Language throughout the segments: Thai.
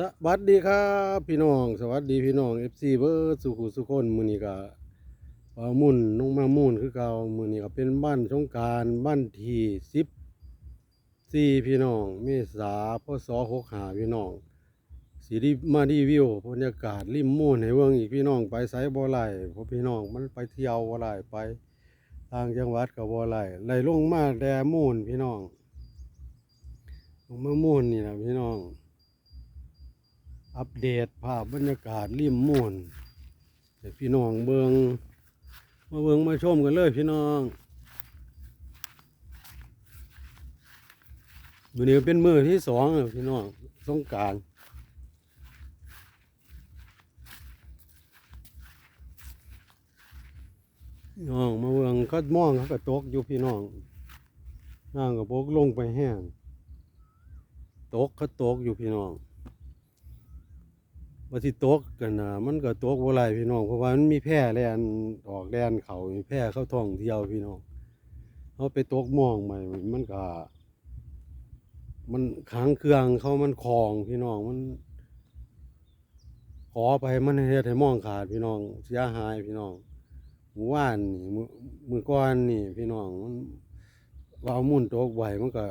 สวัสดีครับพี่น้อง สวัสดีพี่น้อง FC เบิร์สุขุสุคนมือนี้ก็ว่ามุ่นลงมามุ่นคือเก่ามือนี้ก็เป็นบ้านสงการบ้านที่14พี่น้องเมษาพศ65พี่น้องสิรีมารีวิวบรรยากาศริมมุ่นให้เบิ่งอีกพี่น้องไปไสบ่ไหลเพราะพี่น้องมันไปเที่ยวบ่ไหลไปต่างจังหวัดก็บ่ไหลไหลลงมาแดมุ่นพี่น้องลงมามุ่นนี่ล่ะพี่น้อง อัปเดตภาพบรรยากาศริมม่วนพี่น้องเบิงมาเบิงมาชมกันเลยพี่น้องวันนี้เป็นมือที่สองพี่น้องสงการน้องมาเบิงก็มองเขาก็ตกอยู่พี่น้องน้างกับโบกลงไปแห้งตกเขาตกอยู่พี่น้อง ว่าสิตกกันนะมันก็ตกบ่หลายพี่น้องเพราะว่ามันมีแพร่แล่นออกแล่นเขามีแพร่เข้าท่องเที่ยวพี่น้องเขาไปตกหมองใหม่มันก็ มันค้างเครื่องเขามันคลองพี่น้องมัน ขอไปมันเฮ็ดให้หมองขาดพี่น้องเสียหายพี่น้องเมื่อวานนี่มือมื้อก่อนนี่ พี่น้องมันว่าเอามุ่นตกไว้มันก็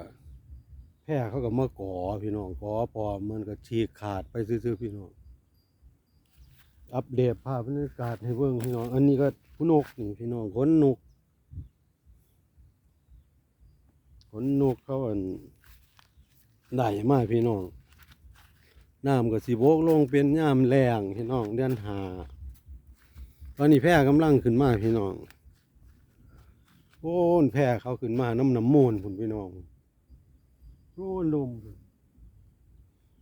แพร่เขาก็มาก่อพี่น้องก่อพอมันก็ฉีกขาดไปซื่อๆพี่น้อง อัปเดตภาพบรรยากาศให้เบิ่งพี่น้อง อันนี้ก็ผู้นกนี่พี่น้องขนนกขนนกเขาอันได้มากพี่น้องน้ำก็สิโบกลงเป็นย่ามแรงพี่น้องเดือนหาตอนนี้แพร่กำลังขึ้นมาพี่น้องโอ้นแพร่เขาขึ้นมาน้ำน้ำมูลพุ่นพี่น้องโอ้นลมพุ่น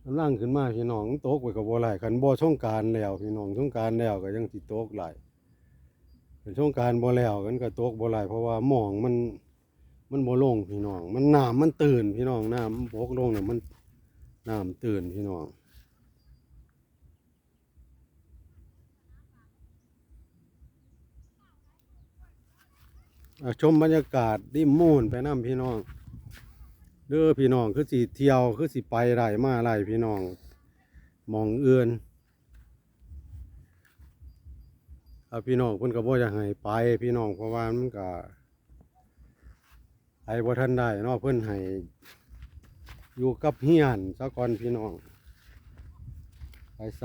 กำลังขึ้นมาพี่น้องตกไปกับบ่หลายคันบ่ช่องการแล้วพี่น้องช่องการแล้วก็ยังสิตกหลายเป็นช่องการบ่แล้วกันก็ตกบ่หลายเพราะว่าหมองมันมันบ่ลงพี่น้อง มันน้ำมันตื่นพี่น้องน้ำมันบกลงเนี่ยมันน้ำตื่นพี่น้องชมบรรยากาศริมมูนไปน้ำพี่น้อง เด้อพี่น้องคือสิเที่ยวคือสิไปไรมาไรพี่น้องมองเอื่นเอาพี่น้องเพิ่นก็บ่อยากให้ไปพี่น้องเพราะว่ามันก็ไปบ่ทันได้เนาะเพิ่นให้อยู่กับเฮียนซะก่อนพี่น้องไปไส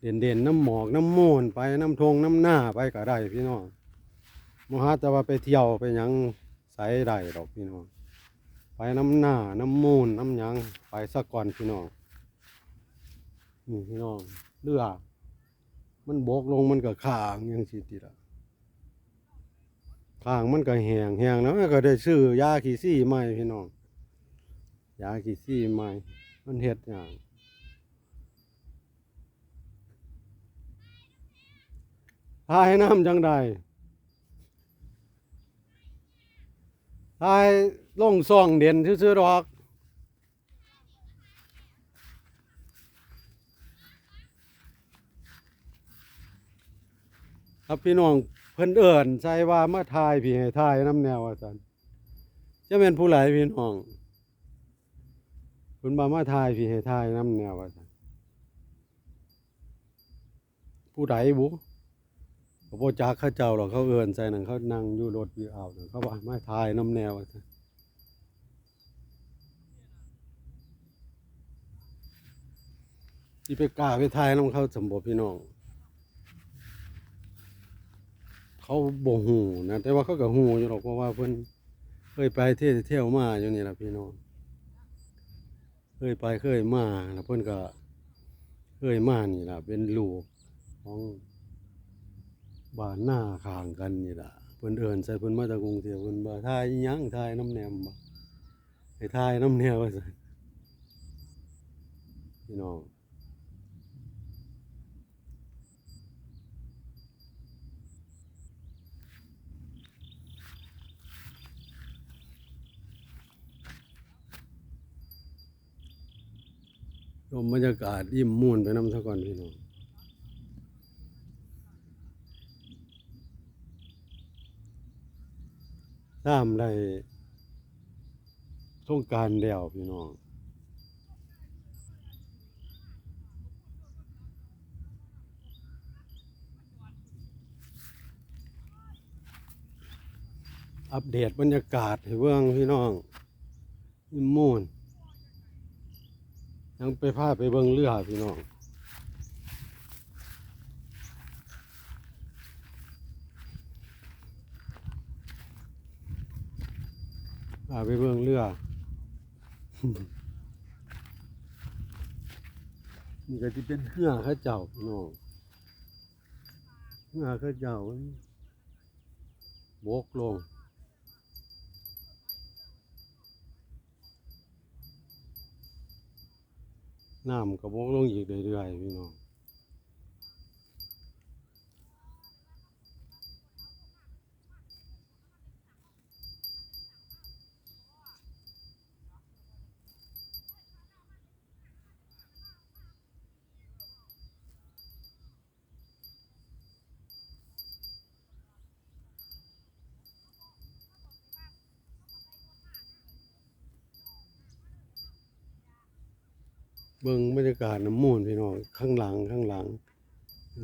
เด่นเด่นๆน้ำหมอกน้ำมูนไปน้ำทงน้ำหน้าไปก็ได้พี่น้องมหาแต่ว่าไปเที่ยวไปยัง ใส่ได้ดอกพี่น้อง ไปน้ำหน้าน้ำมูนน้ำยัง ไปสักก่อนพี่น้องนี่พี่น้องเรือมันบกลงมันก็ข้างยังสิติละข้างมันก็แหงแหงแล้วก็ได้ซื้อยาขี้ซี่ใหม่พี่น้องยาขี้ซี่ใหม่มันเฮ็ดอย่างพาให้น้ำจังใด ทายลงซองเด่นซื่อๆดอกครับพี่น้องเพิ่นเอิ้นใส่ว่ามาทายพี่ให้ทายน้ำแนวว่าซั่นจะเป็นผู้หลายพี่น้องเพิ่นว่ามาทายพี่ให้ทายน้ำแนวว่าซั่นผู้ใดบุ ก็บ่จักเขาเจ้าหรอกเขาเอินใส่นั่นเขานั่งอยู่รถอยู่เอานั่นเขาว่ามาทายน้ำแนวว่าซั่ไปกล้าไปทายน้ำเขาสมบ่พี่น้อง เขาบ่หูนะแต่ว่าเขาก็หูอยู่หรอกเพราะว่าเพิ่อนเคยไปเที่ยวเที่ยวมาอยู่นี่แหละพี่น้องเคยไปเคยมาแล้วเพิ่อนก็เคยมานี่แหละเป็นลูกของ บ้านหน้าข้างกันนี่ล่ะเพิ่นเอิ้นใส่เพิ่นมาจากกรุงเทพเพิ่นบ่าทายอิหยังทายน้ำแหนมบ่ให้ทายน้ำแนวว่าซั่นพี่น้องชมบรรยากาศยิ้มม่วนไปน้ำซะก่อนพี่น้อง น้ำได้สงการแล้วพี่น้องอัปเดตบรรยากาศให้เบื้องพี่น้องยิมมูนยังไปพาไปเบิ้งเรือพี่น้อง พาไปเบิ่งเรือนี่ก็จะเป็นเรือเข้าเจ้าพี่น้องเรือเข้าเจ้าบกลงน้ำก็บกลงอีกเรื่อยๆพี่น้อง เบิ่งบรรยากาศน้ำมูลพี่น้องข้างหลังข้างหลัง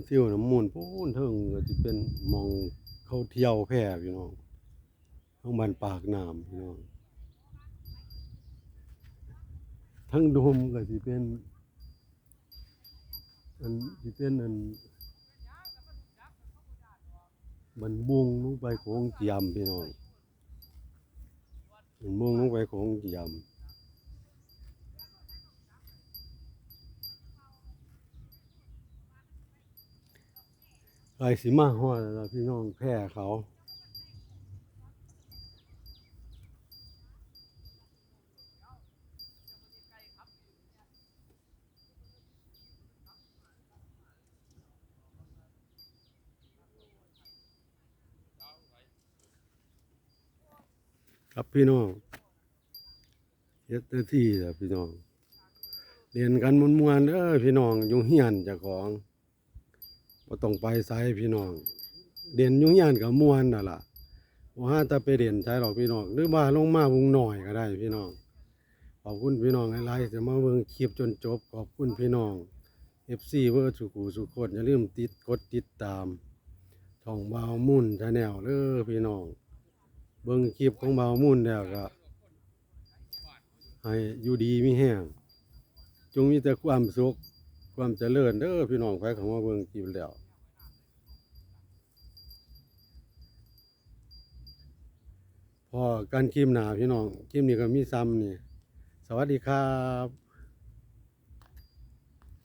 เที่ยวน้ำมูลพูนเทิงก็จะเป็นมองเขาเที่ยวแพร่พี่น้องทั้งบ้านปากน้ำพี่น้องทั้งโดมก็สิเป็นอันสิเป็นอันบันบุงลงไปของเจียมพี่น้องบันบุงลงไปของเจียม ไกลสิมาฮอดแล้วพี่น้องแพร่เขาครับพี่น้องเฮ็ดหน้าที่แหละพี่น้อง เรียนกันมวนๆเด้อพี่น้องอยู่เฮียนเจ้าของ บ่ต้องไปไสพี่น้อง เรียนยู่เฮียนก็ม่วนน่ะล่ะบ่ฮาแต่ไปเรียนใช้หรอกพี่น้อง หรือว่าลงมาวงหน่อยก็ได้พี่น้อง ขอบคุณพี่น้องหลายๆที่มาเบิ่งคลิปจนจบ ขอบคุณพี่น้อง FC เวอร์สุกูสุคนอย่าลืมติดกดติดตามช่องบาวมุ่นชาแนลเด้อพี่น้อง เบิ่งคลิปของบาวมุ่นแล้วก็ให้อยู่ดีมีแห้งจงมีแต่ความสุข ความเจริญเด้อพี่น้องไปของมาเบิ่งกินแล้วพอการกิมหนาพี่น้องกิมนี่ก็มีซ้ำนี่ สวัสดีครับ